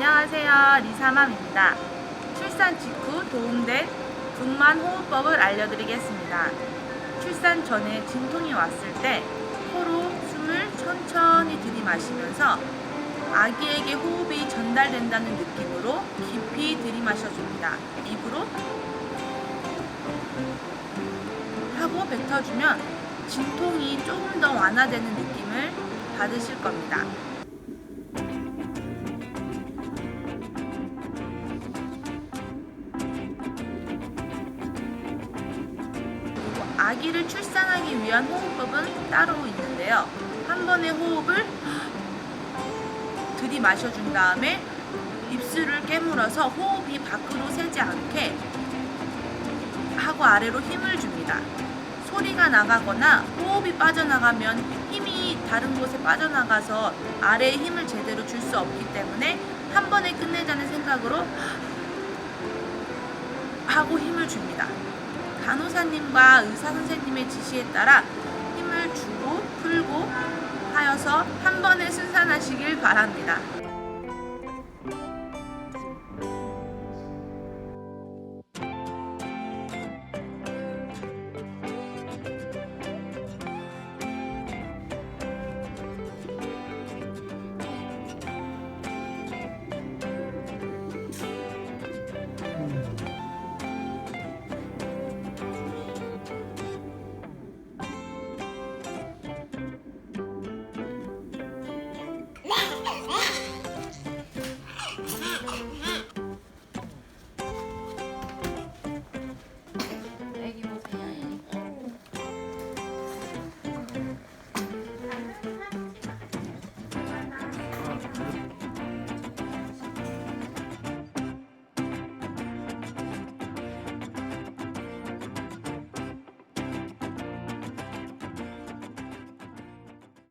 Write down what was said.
안녕하세요. 리사맘입니다. 출산 직후 도움된 분만 호흡법을 알려드리겠습니다. 출산 전에 진통이 왔을 때 코로 숨을 천천히 들이마시면서 아기에게 호흡이 전달된다는 느낌으로 깊이 들이마셔줍니다. 입으로 하고 뱉어주면 진통이 조금 더 완화되는 느낌을 받으실 겁니다. 아기를 출산하기 위한 호흡법은 따로 있는데요. 한 번에 호흡을 들이마셔준 다음에 입술을 깨물어서 호흡이 밖으로 새지 않게 하고 아래로 힘을 줍니다. 소리가 나가거나 호흡이 빠져나가면 힘이 다른 곳에 빠져나가서 아래에 힘을 제대로 줄 수 없기 때문에 한 번에 끝내자는 생각으로 하고 힘을 줍니다. 간호사님과 의사 선생님의 지시에 따라 힘을 주고 풀고 하여서 한 번에 순산하시길 바랍니다.